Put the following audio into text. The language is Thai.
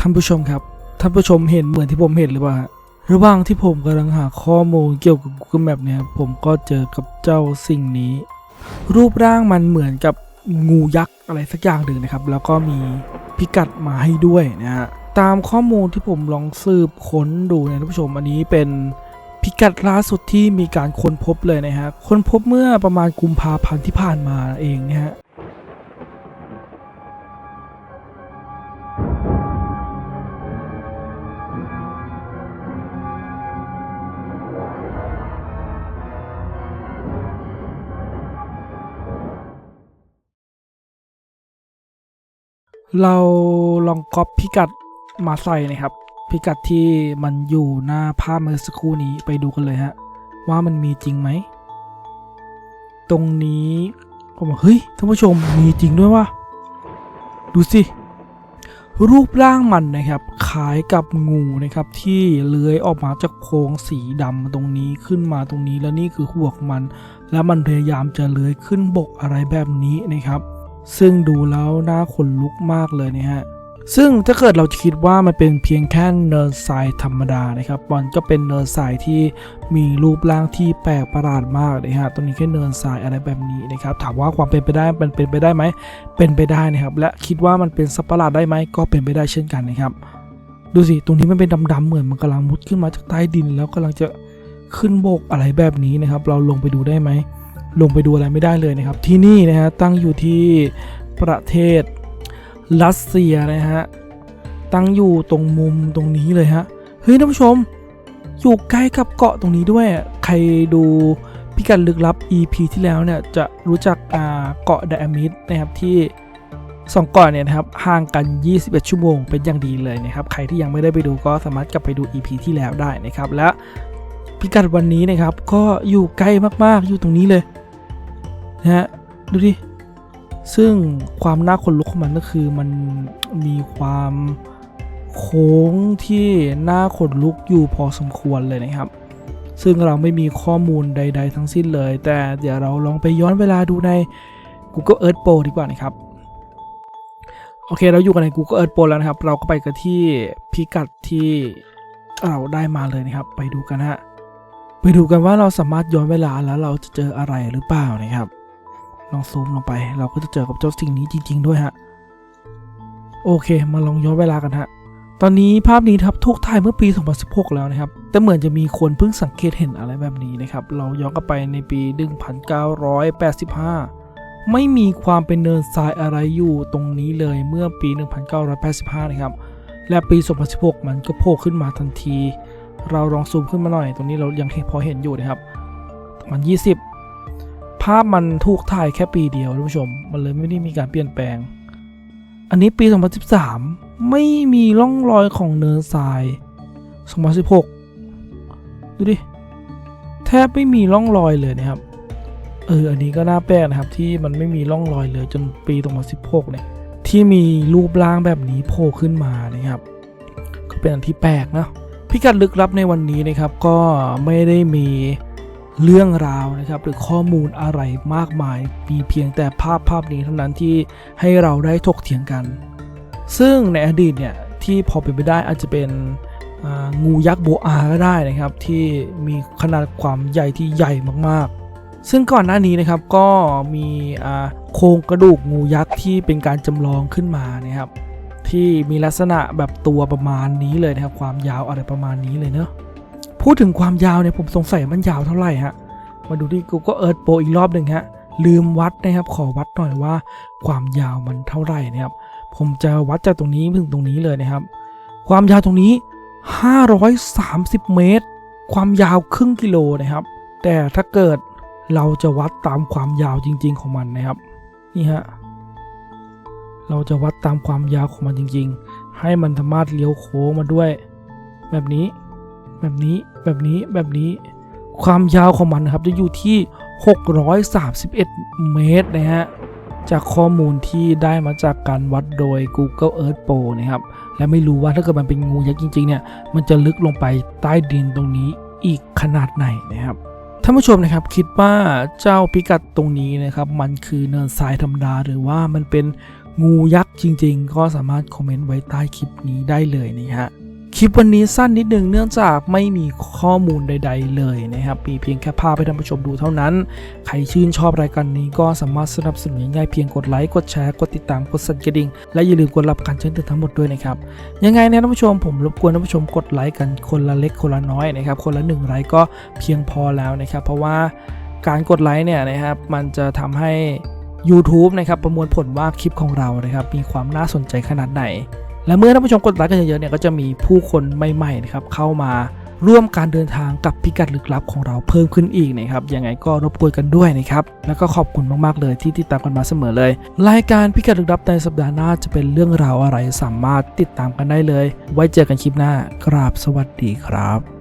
ท่านผู้ชมครับ ท่านผู้ชมเห็นเหมือนที่ผมเห็นหรือเปล่าระหว่างที่ผมกำลังหาข้อมูลเกี่ยวกับ Google Map เนี่ยผมก็เจอกับเจ้าสิ่งนี้ รูปร่างมันเหมือนกับงูยักษ์อะไรสักอย่างหนึ่งนะครับ แล้วก็มีพิกัดมาให้ด้วยนะฮะตามข้อมูลที่ผมลองสืบค้นดูเนี่ยท่านผู้ชมอันนี้เป็นพิกัดล่าสุดที่มีการค้นพบเลยนะฮะค้นพบเมื่อประมาณกุมภาพันธ์ที่ผ่านมาเองนะฮะ เราลองก๊อปพิกัดมาใส่นะครับ พิกัดที่มันอยู่หน้าภาพเมื่อสักครู่นี้ไปดูกันเลยฮะ ว่ามันมีจริงไหม ตรงนี้ผมบอกเฮ้ยท่านผู้ชมมีจริงด้วยว่ะดูสิ รูปร่างมันนะครับคล้ายกับงูนะครับ ที่เลื้อยออกมาจากโพรงสีดำตรงนี้ขึ้นมาตรงนี้แล้วนี่คือหัวของมัน แล้วมันพยายามจะเลื้อยขึ้นบกอะไรแบบนี้นะครับ ซึ่งดูแล้วน่าขนลุกมากเลยนะฮะซึ่งถ้าเกิดเราจะคิดว่ามันเป็นเพียงแค่เนินทรายธรรมดานะครับมันก็เป็นเนินทรายที่มีรูปร่างที่แปลกประหลาดมากนะฮะตรงนี้แค่เนินทรายอะไรแบบนี้นะครับ ถามว่าความเป็นไปได้มันเป็นไปได้ไหมเป็นไปได้นะครับ และคิดว่ามันเป็นสัตว์ประหลาดได้ไหมก็เป็นไปได้เช่นกันนะครับ ดูสิตรงนี้มันเป็นดำๆเหมือนมันกำลังมุดขึ้นมาจากใต้ดิน แล้วกำลังจะขึ้นบกอะไรแบบนี้นะครับ เราลงไปดูได้ไหม ลงไปดูอะไรไม่ได้เลยนะครับ ที่นี่นะฮะตั้งอยู่ที่ประเทศรัสเซียนะฮะตั้งอยู่ตรงมุมตรงนี้เลยฮะเฮ้ยท่านผู้ชม อยู่ใกล้กับเกาะตรงนี้ด้วย ใครดูพิกัดลึกลับ EP ที่แล้วเนี่ยจะรู้จักอ่าเกาะไดอามิดนะครับที่สองเกาะเนี่ยนะครับห่างกัน 21 ชั่วโมงเป็นอย่างดีเลยนะครับ ใครที่ยังไม่ได้ไปดูก็สามารถกลับไปดู EP ที่แล้วได้นะครับ และพิกัดวันนี้นะครับก็อยู่ใกล้มากๆอยู่ตรงนี้เลย นะฮะดูดิ ซึ่งความน่าขนลุกของมันก็คือมันมีความโค้งที่น่าขนลุกอยู่พอสมควรเลยนะครับ ซึ่งเราไม่มีข้อมูลใด ๆ ทั้งสิ้นเลย แต่เดี๋ยวเราลองไปย้อนเวลาดูใน Google Earth Pro ดีกว่านะครับ โอเค เราอยู่กันใน Google Earth Pro แล้วนะครับ เราก็ไปกันที่พิกัดที่เราได้มาเลยนะครับ ไปดูกันฮะ ไปดูกันว่าเราสามารถย้อนเวลาแล้วเราจะเจออะไรหรือเปล่านะครับ ลองซูมลงไป เราก็จะเจอกับเจ้าสิ่งนี้จริง ๆ ด้วยฮะ โอเค มาลองย้อนเวลากันฮะ ตอนนี้ภาพนี้ครับถูกถ่ายเมื่อปี 2016 แล้วนะครับ แต่เหมือนจะมีคนเพิ่งสังเกตเห็นอะไรแบบนี้นะครับ เราย้อนกลับไปในปี 1985 ไม่มีความเป็นเนินทรายอะไรอยู่ตรงนี้เลยเมื่อปี 1985 นะครับ และปี 2016 มันก็โผล่ขึ้นมาทันที เราลองซูมขึ้นมาหน่อย ตรงนี้เรายังพอเห็นอยู่นะครับมัน 20 ภาพมันถูกถ่ายแค่ปีเดียวท่านผู้ชม มันเลยไม่ได้มีการเปลี่ยนแปลง อันนี้ปี 2013 ไม่มีร่องรอยของเนินทราย 2016 ดูดิ แทบไม่มีร่องรอยเลยนะครับ เออ อันนี้ก็น่าแปลกนะครับที่มันไม่มีร่องรอยเลยจนปี 2016 เนี่ย ที่มีรูปร่างแบบนี้โผล่ขึ้นมานะครับ ก็เป็นอันที่แปลกนะพิกัดลึกลับในวันนี้นะครับก็ไม่ได้มี เรื่องราวนะครับหรือข้อมูลอะไรมากมาย มีเพียงแต่ภาพภาพนี้เท่านั้นที่ให้เราได้ถกเถียงกัน ซึ่งในอดีตเนี่ยที่พอเป็นไปได้อาจจะเป็นงูยักษ์โบอาก็ได้นะครับที่มีขนาดความใหญ่ที่ใหญ่มากๆ ซึ่งก่อนหน้านี้นะครับก็มีโครงกระดูกงูยักษ์ที่เป็นการจำลองขึ้นมานะครับที่มีลักษณะแบบตัวประมาณนี้เลยนะครับความยาวอะไรประมาณนี้เลยเนอะ พูดถึงความยาวเนี่ยผมสงสัยมันยาวเท่าไหร่ฮะ มาดูที่ Google Earth Pro อีกรอบหนึ่งฮะ ลืมวัดนะครับ ขอวัดหน่อยว่า ความยาวมันเท่าไหร่นะครับ ผมจะวัดจากตรงนี้ถึงตรงนี้เลยนะครับ ความยาวตรงนี้ 530 เมตร ความยาวครึ่งกิโลนะครับ แต่ถ้าเกิดเราจะวัดตามความยาวจริง ๆ ของมันนะครับ นี่ฮะ เราจะวัดตามความยาวของมันจริง ๆ ให้มันสามารถเลี้ยวโค้งมาด้วย แบบนี้ แบบนี้แบบนี้แบบนี้ความยาวของมันนะครับจะอยู่ที่ 631 เมตรนะฮะจากข้อมูลที่ได้มาจากการวัดโดย Google Earth Pro นะครับและไม่รู้ว่าถ้าเกิดมันเป็นงูยักษ์จริงๆเนี่ยมันจะลึกลงไปใต้ดินตรงนี้อีกขนาดไหนนะครับท่านผู้ชมนะครับคิดว่าเจ้าพิกัดตรงนี้นะครับมันคือเนินทรายธรรมดาหรือว่ามันเป็นงูยักษ์จริง ๆ ก็สามารถคอมเมนต์ไว้ใต้คลิปนี้ได้เลยนะฮะ ลิปวันนี้สั้นนิดนึงเนื่องจากไม่มีข้อมูลใด ๆ เลยนะครับ มีเพียงแค่ภาพให้ท่านผู้ชมดูเท่านั้น ใครชื่นชอบรายการนี้ก็สามารถสนับสนุนง่ายเพียงกดไลค์กดแชร์กดติดตามกดสั่นกระดิ่งและอย่าลืมกดรับการแจ้งเตือนทั้งหมดด้วยนะครับ ยังไงนี่ยท่านผู้ชมผมรบกวนท่านผู้ชมกดไลค์กันคนละเล็กคนละน้อยนะครับคนละหนึ่งไลค์ก็เพียงพอแล้วนะครับเพราะว่าการกดไลค์เนี่ยนะครับมันจะทำให้ YouTube นะครับประมวลผลว่าคลิปของเรานะครับมีความน่าสนใจขนาดไหน และเมื่อท่านผู้ชมกดไลค์กันเยอะๆเนี่ยก็จะมีผู้คนใหม่ๆนะครับเข้ามาร่วมการเดินทางกับพิกัดลึกลับของเราเพิ่มขึ้นอีกนะครับยังไงก็รบกวนกันด้วยนะครับแล้วก็ขอบคุณมากๆเลยที่ติดตามกันมาเสมอเลย รายการพิกัดลึกลับในสัปดาห์หน้าจะเป็นเรื่องราวอะไรสามารถติดตามกันได้เลย ไว้เจอกันคลิปหน้ากราบสวัสดีครับ